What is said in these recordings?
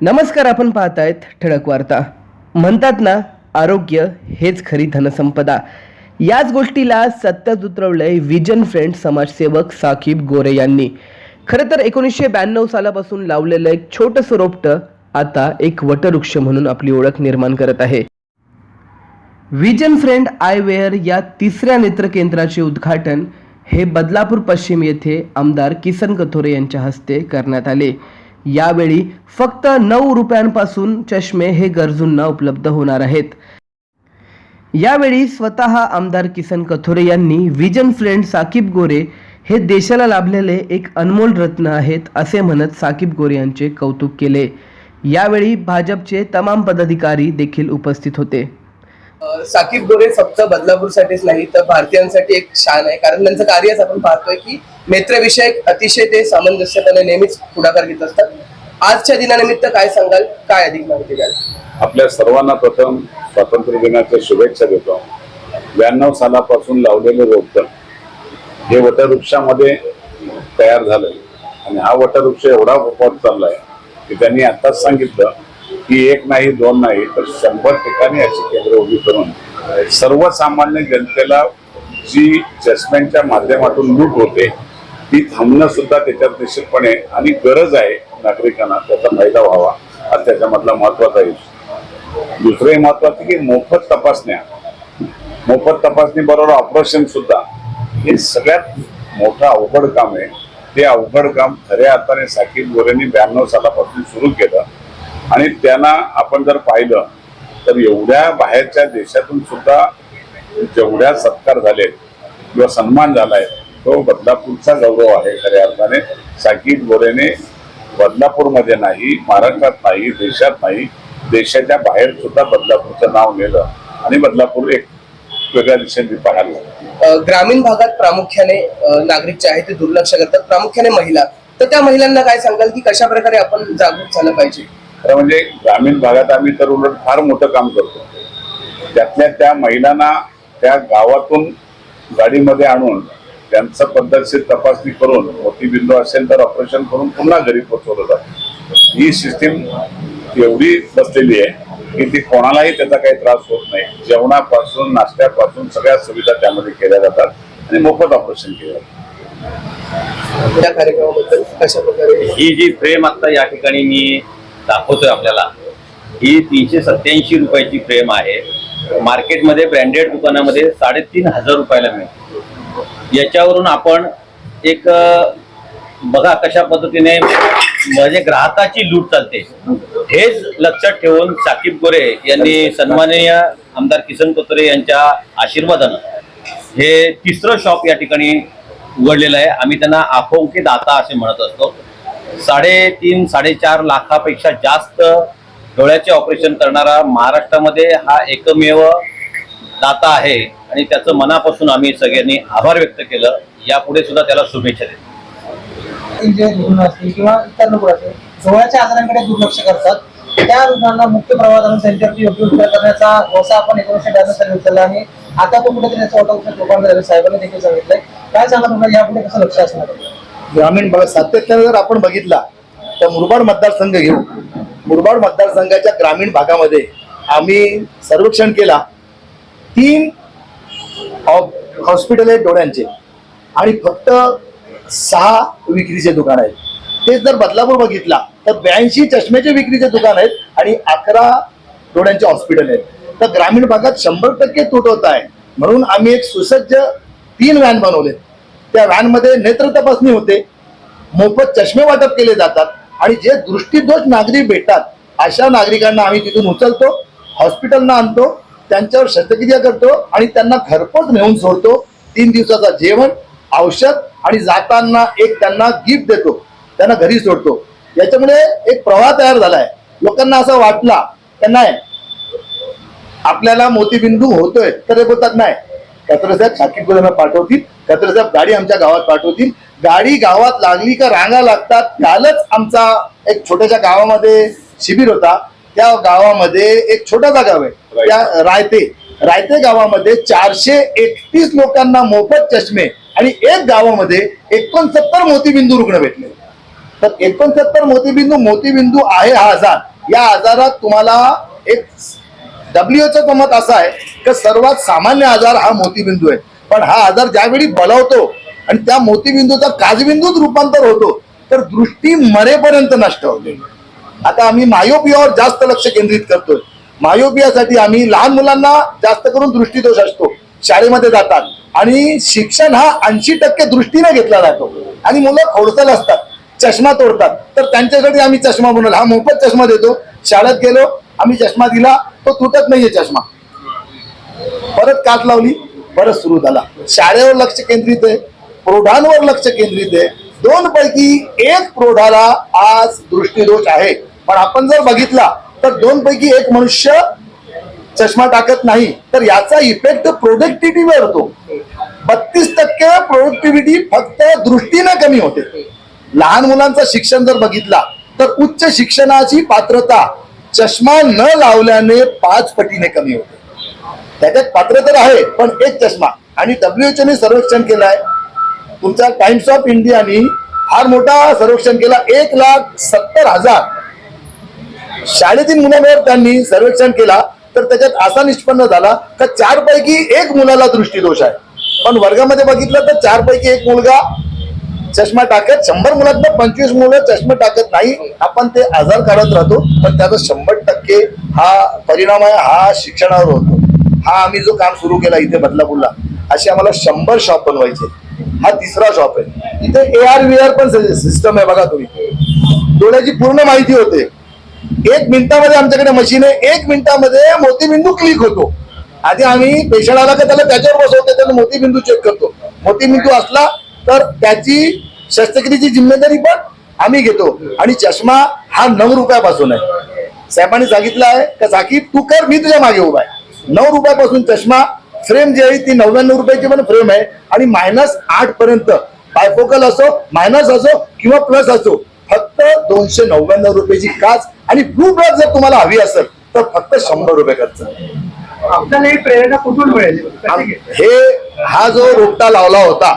नमस्कार आपण पाहतायत ठळक वार्ता. म्हणतात ना आरोग्य हेच खरी धनसंपदा. याच गोष्टीला सत्यात उतरवलंय विजन फ्रेंड समाजसेवक साकीब गोरे यांनी. खरं तर एकोणीसशे ब्याण्णव सालापासून लावलेलं एक छोटंसं रोपटं आता एक वटवृक्ष म्हणून आपली ओळख निर्माण करत आहे. विजन फ्रेंड आयवेअर या तिसऱ्या नेत्र केंद्राचे उद्घाटन हे बदलापूर पश्चिम येथे आमदार किसन कथोरे यांच्या हस्ते करण्यात आले. यावेळी फक्त नऊ रुपयांपासून चष्मे हे गरजूंना उपलब्ध होणार आहेत. यावेळी स्वतः आमदार किसन कथोरे यांनी विजन फ्रेंड साकीब गोरे हे देशाला लाभलेले एक अनमोल रत्न आहेत असे म्हणत साकीब गोरे यांचे कौतुक केले. यावेळी भाजपचे तमाम पदाधिकारी देखील उपस्थित होते. साकीब गोरे फक्त बदलापूरसाठीच नाही तर भारतीयांसाठी एक शान आहे. कारण त्यांचं कार्यच आपण पाहतोय की नेत्रविषयक अतिशय ते सामंजस्यपणे नेहमीच पुढाकार घेत असतात. आजच्या दिनानिमित्त काय सांगाल? काय अधिक माहिती द्याल? आपल्या सर्वांना प्रथम स्वातंत्र्य दिनाच्या शुभेच्छा देतो. ब्याण्णव सालापासून लावलेले रोपटं हे वटवृक्षामध्ये तयार झालंय. आणि हा वटवृक्ष एवढा चालला चाललाय की त्यांनी आताच सांगितलं की एक नाही दोन नाही तर शंभर ठिकाणी अशी केंद्र उभी करून सर्वसामान्य जनतेला जी चष्म्यांच्या माध्यमातून लूट होते ती थांबणं सुद्धा त्याच्यात निश्चितपणे आणि गरज आहे नागरिकांना त्याचा फायदा व्हावा हा त्याच्यामधला महत्त्वाचा आहे दुसरे महत्त्वाचे की मोफत तपासण्या. मोफत तपासणी बरोबर ऑपरेशन सुद्धा. हे सगळ्यात मोठं अवघड काम आहे. ते अवघड काम खऱ्या अर्थाने साकीब गोरेंनी ब्याण्णव सालापासून सुरू केलं. आणि त्यांना आपण जर पाहिलं तर एवढ्या बाहेरच्या देशातून सुद्धा जेवढ्या सत्कार झाले किंवा सन्मान झालाय तो बदलापूरचा गौरव आहे खऱ्या अर्थाने. साकीब गोरेने बदलापूरमध्ये नाही महाराष्ट्रात नाही देशात नाही देशाच्या बाहेर सुद्धा बदलापूरचं नाव नेलं आणि बदलापूर एक वेगळ्या दिशेने पाहिलं ग्रामीण भागात प्रामुख्याने नागरिक जे आहे ते दुर्लक्ष करतात. प्रामुख्याने महिला. तर त्या महिलांना काय सांगाल की कशा प्रकारे आपण जागरूक झालं पाहिजे? खरं म्हणजे ग्रामीण भागात आम्ही तर उलट फार मोठं काम करतो. त्यातल्या त्या महिलांना त्या गावातून गाडीमध्ये आणून त्यांचं पद्धतशीर तपासणी करून मोतीबिंदू असेल तर ऑपरेशन करून पुन्हा घरी पोहोचवलं जातं. ही सिस्टीम एवढी बसलेली आहे की ती कोणालाही त्याचा काही त्रास होत नाही. जेवणापासून नाश्त्यापासून सगळ्या सुविधा त्यामध्ये केल्या जातात आणि मोफत ऑपरेशन केलं जातं. त्या कार्यक्रमाबद्दल कशा प्रकारे ही जी फ्रेम आता या ठिकाणी मी दाखवतोय आपल्याला. ही तीनशे सत्याऐंशी रुपयाची फ्रेम आहे. मार्केटमध्ये ब्रँडेड दुकानामध्ये साडेतीन हजार रुपयाला मिळते याच्यावरून आपण एक बघा कशा पद्धतीने म्हणजे ग्राहकाची लूट चालते. हेच लक्षात ठेवून साकीब गोरे यांनी सन्माननीय आमदार किसन कोतरे यांच्या आशीर्वादानं हे तिसरं शॉप या ठिकाणी उघडलेलं आहे. आम्ही त्यांना आखोंके दाता असे म्हणत असतो. साडेतीन साडेचार लाखापेक्षा जास्त डोळ्याचे ऑपरेशन करणारा महाराष्ट्रामध्ये हा एकमेव दाता आहे. आणि त्याचं मनापासून आम्ही सगळ्यांनी आभार व्यक्त केलं. यापुढे सुद्धा त्याला शुभेच्छा देतो. किंवा इतर लोक असतील डोळ्याच्या आजारांकडे दुर्लक्ष करतात. त्या रुग्णांना मुख्य प्रवाहातून सेंटरची योग्य उपचार करण्याचा वसा आपण एकोणीसशे ब्याण्णव साली उचलला आणि आता तो कुठेतरी त्याचा लोकांना साहेबांनी देखील सांगितलंय. काय सांगा तुम्हाला यापुढे कसं लक्ष असणार? ग्रामीण भागात सातत्याने जर आपण बघितला तर मुरबाड मतदारसंघ घेऊ मुरबाड मतदारसंघाच्या ग्रामीण भागामध्ये आम्ही सर्वेक्षण केला तीन हॉ- हॉस्पिटल आहेत डोळ्यांचे आणि फक्त सहा विक्रीचे दुकान आहेत. तेच जर बदलापूर बघितला तर ब्याऐंशी चष्म्याचे विक्रीचे दुकान आहेत आणि अकरा डोळ्यांचे हॉस्पिटल आहेत. तर ग्रामीण भागात शंभर टक्के तुटवत आहे म्हणून आम्ही एक सुसज्ज तीन व्हॅन बनवले त्या व्हॅनमध्ये नेत्र तपासणी होते. मोफत चष्मे वाटप केले जातात आणि जे दृष्टीदोष नागरिक भेटतात अशा नागरिकांना आम्ही तिथून उचलतो हॉस्पिटलना आणतो त्यांच्यावर शस्त्रक्रिया करतो आणि त्यांना घरपोच नेऊन सोडतो. तीन दिवसाचा जेवण औषध आणि जाताना एक त्यांना गिफ्ट देतो. त्यांना घरी सोडतो. याच्यामुळे एक प्रवाह तयार झालाय. लोकांना असं वाटला की नाही आपल्याला मोतीबिंदू होतोय तर बोलतात नाही. कचरे साहेब साकीब गुलांना पाठवतील. कचरे साहेब गाडी आमच्या गावात पाठवतील. गाडी गावात लागली का रांगा लागतात कालच आमचा एक छोट्याशा गावामध्ये शिबिर होता. त्या गावामध्ये एक छोटासा गाव आहे. त्या रायते. रायते गावामध्ये चारशे एकतीस लोकांना मोफत चष्मे आणि एक गावामध्ये एकोणसत्तर मोतीबिंदू रुग्ण भेटले. तर एकोणसत्तर मोतीबिंदू मोतीबिंदू आहे हा आजार. या आजारात तुम्हाला एक डब्ल्यूएचओ मत असं आहे की सर्वात सामान्य आजार हा मोतीबिंदू आहे. पण हा आजार ज्यावेळी बलावतो आणि त्या मोतीबिंदूचा काजबिंदूत रूपांतर होतो तर दृष्टी मरेपर्यंत नष्ट होते. आता आम्ही मायोपियावर जास्त लक्ष केंद्रित करतोय. मायोपियासाठी आम्ही लहान मुलांना जास्त करून दृष्टीदोष असतो. शाळेमध्ये जातात. आणि शिक्षण हा ऐंशी टक्के दृष्टीने घेतला जातो. आणि मुलं खोडसल असतात चष्मा तोडतात. तर त्यांच्यासाठी आम्ही चष्मा बनवला. हा मोफत चष्मा देतो. शाळेत गेलो आम्ही चष्मा दिला तो तुटत नाहीये चष्मा. परत काच लावली. परत सुरू झाला. शाळेवर लक्ष केंद्रित आहे प्रौढांवर लक्ष केंद्रित आहे. दोन पैकी एक प्रौढाला आज दृष्टीदोष आहे. पण आपण जर बघितला तर दोन पैकी एक मनुष्य चष्मा टाकत नाही तर याचा इफेक्ट प्रोडक्टिव्हिटीवर होतो बत्तीस टक्के प्रोडक्टिव्हिटी फक्त दृष्टीने कमी होते. लहान मुलांचं शिक्षण जर बघितला तर उच्च शिक्षणाची पात्रता चष्मा न लावल्याने पाच पटीने कमी होते. त्याच्यात पात्र तर आहे पण एक चष्मा. आणि डब्ल्यूएचओ ने सर्वेक्षण केलंय. तुमच्या टाइम्स ऑफ इंडियानी फार मोठा सर्वेक्षण केला. एक लाख सत्तर हजार. शाळेतील मुलांवर त्यांनी सर्वेक्षण केला. तर त्याच्यात असा निष्पन्न झाला का चार पैकी एक मुलाला दृष्टीदोष आहे. पण वर्गामध्ये बघितलं तर चार पैकी एक मुलगा चष्मा टाकत शंभर मुलातनं पंचवीस मुलं चष्मा टाकत नाही. आपण ते आजार काढत राहतो पण त्याचा शंभर टक्के हा परिणाम आहे हा शिक्षणावर होतो. हा आम्ही जो काम सुरू केला इथे बदलापूरला असे आम्हाला शंभर शॉप बनवायचे हा तिसरा शॉप आहे. इथे ए आर व्ही आर पण सिस्टम आहे बघा तुम्ही. डोळ्याची पूर्ण माहिती होते. एक मिनिटामध्ये आमच्याकडे मशीन आहे एक मिनिटामध्ये मोतीबिंदू क्लिक होतो. आधी आम्ही पेशंट आला का त्याला त्याच्यावर बसवतो त्याला मोतीबिंदू चेक करतो. मोतीबिंदू असला तर त्याची शस्त्रक्रियेची जिम्मेदारी पण आम्ही घेतो. आणि चष्मा हा नऊ रुपयापासून आहे. साहेबांनी सांगितलं आहे का साकीब तू कर मी तुझ्या मागे उभा आहे. नऊ रुपयापासून चष्मा फ्रेम जी आहे ती नव्याण्णव रुपयाची पण फ्रेम आहे. आणि मायनस आठ पर्यंत. बायफोकल असो मायनस असो किंवा प्लस असो फक्त दोनशे नव्याण्णव रुपयाची काच आणि ब्लू ब्लॉक जर तुम्हाला हवी असेल तर फक्त शंभर रुपये खर्च. आपल्याला ही प्रेरणा कुठून मिळेल? हे हा जो रोपटा लावला होता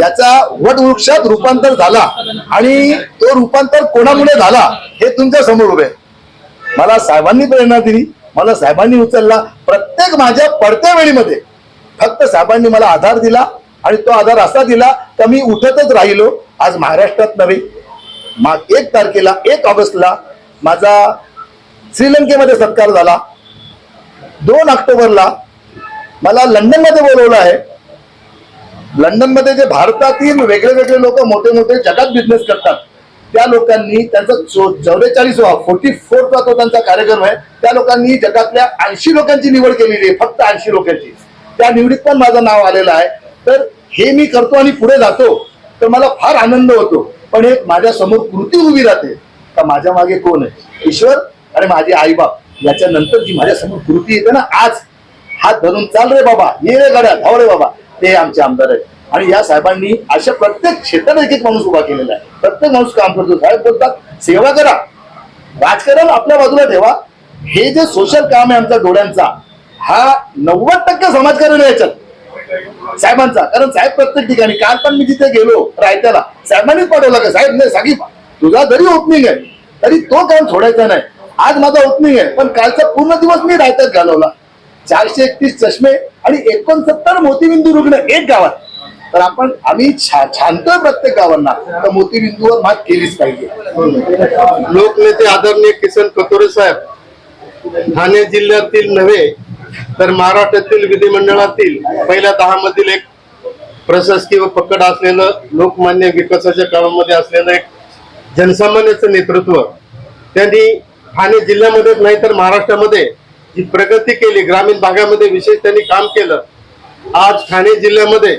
याचा वटवृक्षात रूपांतर झाला आणि तो रूपांतर कोणामुळे झाला हे तुमच्यासमोर उभे. मला साहेबांनी प्रेरणा दिली. मला साहेबांनी उचलला. प्रत्येक माझ्या पडत्या वेळीमध्ये. फक्त साहेबांनी मला आधार दिला आणि तो आधार असा दिला तर मी उठतच राहिलो. आज महाराष्ट्रात नव्हे. मा एक तारखेला एक ऑगस्टला माझा श्रीलंकेमध्ये सत्कार झाला. दोन ऑक्टोबरला मला लंडनमध्ये बोलवलं आहे. लंडनमध्ये जे भारतातील वेगळे वेगळे लोक मोठे मोठे जगात बिझनेस करतात. त्या लोकांनी त्यांचा चौवेचाळीसवा फोर्टी फोर्थ तो त्यांचा कार्यक्रम आहे त्या लोकांनी जगातल्या ऐंशी लोकांची निवड केलेली आहे फक्त ऐंशी लोकांची. त्या निवडीत पण माझं नाव आलेलं आहे. तर हे मी करतो आणि पुढे जातो तर मला फार आनंद होतो. पण एक माझ्यासमोर कृती उभी राहते का माझ्या मागे कोण आहे? ईश्वर आणि माझे आईबाप. याच्यानंतर जी माझ्यासमोर कृती येते ना आज हात धरून चाल रे बाबा ये रे गड्या धाव रे बाबा. ते आमचे आमदार आहेत. आणि या साहेबांनी अशा प्रत्येक क्षेत्रात एक एक माणूस उभा केलेला आहे. प्रत्येक माणूस काम करतो. साहेब बोलतात सेवा करा. राजकारण आपल्या बाजूला ठेवा. हे जे सोशल काम आहे आमच्या डोळ्यांचा हा नव्वद टक्के समाजकारण याच्यात. साहेबांचा. कारण साहेब प्रत्येक ठिकाणी काल पण मी जिथे गेलो रायत्याला साहेबांनीच पाठवला का? साहेब नाही सांगी तुझा जरी ओपनिंग आहे तरी तो काम सोडायचा नाही. आज माझा ओपनिंग आहे पण कालचा पूर्ण दिवस मी रायत्यात घालवला. चारशे एकतीस चष्मे आणि एकोणसत्तर मोतीबिंदू रुग्ण एक गावात. तर आपण आम्ही छा- छानतोय प्रत्येक गावांना तर मोतीबिंदूवर मात केलीच पाहिजे. लोकनेते आदरणीय किसन कतोरे साहेब ठाणे जिल्ह्यातील नव्हे तर महाराष्ट्रातील विधिमंडळातील पहिल्या दहा मधील एक प्रशासकीय व पकड असलेलं लोकमान्य विकासाच्या कामामध्ये असलेलं एक जनसामान्याचं नेतृत्व त्यांनी ठाणे जिल्ह्यामध्येच नाही तर महाराष्ट्रामध्ये जी प्रगती केली ग्रामीण भागामध्ये विशेष त्यांनी काम केलं आज ठाणे जिल्ह्यामध्ये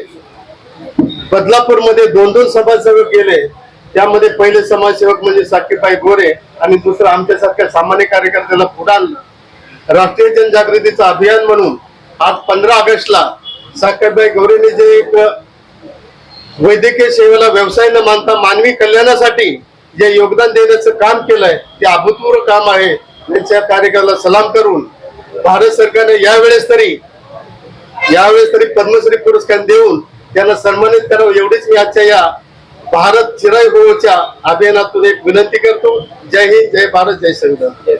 बदलापूरमध्ये दोन दोन समाजसेवक गेले. त्यामध्ये पहिले समाजसेवक म्हणजे साकीबाई गोरे आणि दुसरं आमच्यासारख्या सामान्य कार्यकर्त्याला पुढे आणलं. राष्ट्रीय जनजागृतीचं अभियान म्हणून आज पंधरा ऑगस्टला साकीबाई गोरेने जे एक वैद्यकीय सेवेला व्यवसाय न मानता मानवी कल्याणासाठी जे योगदान देण्याचं काम केलंय ते अभूतपूर्व काम आहे. त्यांच्या कार्यकर्ला सलाम करून भारत सरकारने यावेळेस तरी यावेळेस तरी पद्मश्री पुरस्कार देऊन त्यांना सन्मानित करावं. एवढीच मी आजच्या या भारत चिराई होच्या अभियानातून एक विनंती करतो. जय हिंद जय भारत जय संविधान.